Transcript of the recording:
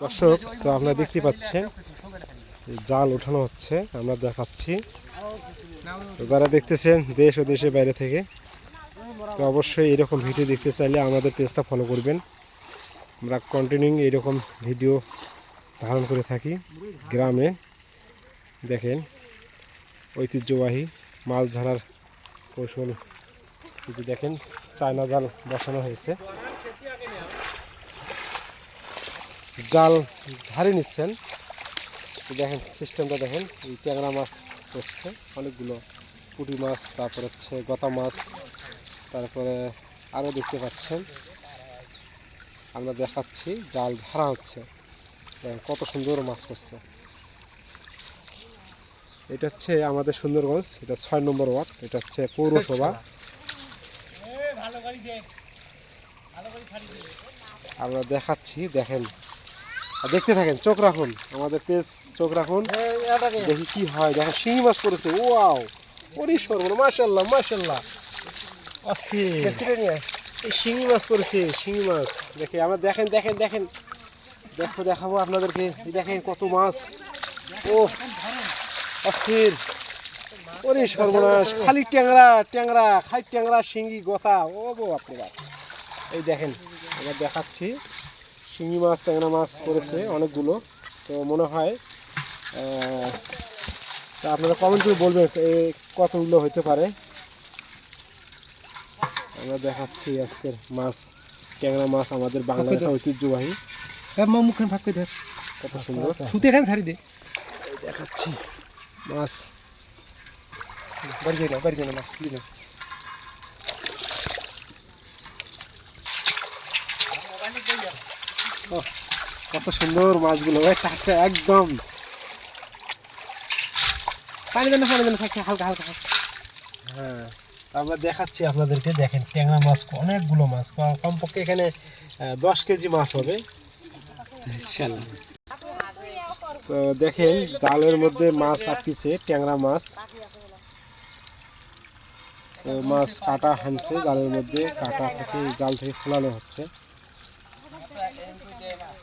দর্শক, তো আপনারা দেখতে পাচ্ছেন জাল ওঠানো হচ্ছে, আমরা দেখাচ্ছি। যারা দেখতেছেন দেশ ও দেশের বাইরে থেকে, তো অবশ্যই এরকম ভিডিও দেখতে চাইলে আমাদের পেজটা ফলো করবেন। আমরা কন্টিনিউ এরকম ভিডিও ধারণ করে থাকি গ্রামে। দেখেন, ঐতিহ্যবাহী মাছ ধরার কৌশল। দেখেন, চায়না জাল বসানো হয়েছে। জাল ঝাড়ি নিচ্ছেন। দেখেন সিস্টেমটা দেখেন এই ট্যাংরা মাছ করছে অনেকগুলো পুঁটি মাছ তারপর হচ্ছে গতা মাছ তারপরে আরও দেখতে পাচ্ছেন। আমরা দেখাচ্ছি জাল ঝাড়া হচ্ছে। দেখেন কত সুন্দর মাছ করছে এটা হচ্ছে আমাদের সুন্দরগঞ্জ এটা ছয় নম্বর ওয়ার্ড এটা হচ্ছে পৌরসভা। আমরা দেখাচ্ছি দেখেন আর দেখতে থাকেন চোখ রাখুন আমাদের পেজ চোখ রাখুন। দেখি কি হয় দেখেন শিঙি মাছ পড়েছে ওয়াও ওরে সর্বন মাশাল্লাহ মাশাল্লাহ অস্থির এই শিঙি মাছ পড়েছে শিঙি মাছ। দেখে আমরা দেখেন দেখেন দেখেন। দেখো দেখাবো আপনাদেরকে। এই দেখেন কত মাছ। ও অস্থির। ওরে সর্বনাশ খালি ট্যাংরা ট্যাংরা খালি ট্যাংরা শিঙ্গি গোতা। ও বো আপনি বাপ। এই দেখেন আমরা দেখাচ্ছি। শিঙি মাছ ট্যাংরা মাছ পড়েছে অনেকগুলো। তো মনে হয় তা আপনারা কমেন্ট করে বলবেন এ কতগুলো হতে পারে। আমরা দেখাচ্ছি আজকের মাছ ট্যাংরা মাছ আমাদের একটা ঐতিহ্যবাহী। মুখে ভাগ করে ধর কত সুন্দর। সুতে এখানে ছাড়ি দে। দেখাচ্ছি মাছ। বাড়ি না বাড়ি না মাছ তুলি না কত সুন্দর মাছগুলো। ওই টাটকা একদম। পানি দেন পানি দেন থাকছে হালকা হালকা হালকা। হ্যাঁ আমরা দেখাচ্ছি আপনাদেরকে দেখেন ট্যাংরা মাছ অনেকগুলো মাছ। কমপক্ষে এখানে দশ কেজি মাছ হবে। তো দেখেন জালের মধ্যে মাছ আটকিছে ট্যাংরা মাছ। মাছ কাটা হানছে জালের মধ্যে কাটা থেকে জাল থেকে খোলানো হচ্ছে। like, and good day, man.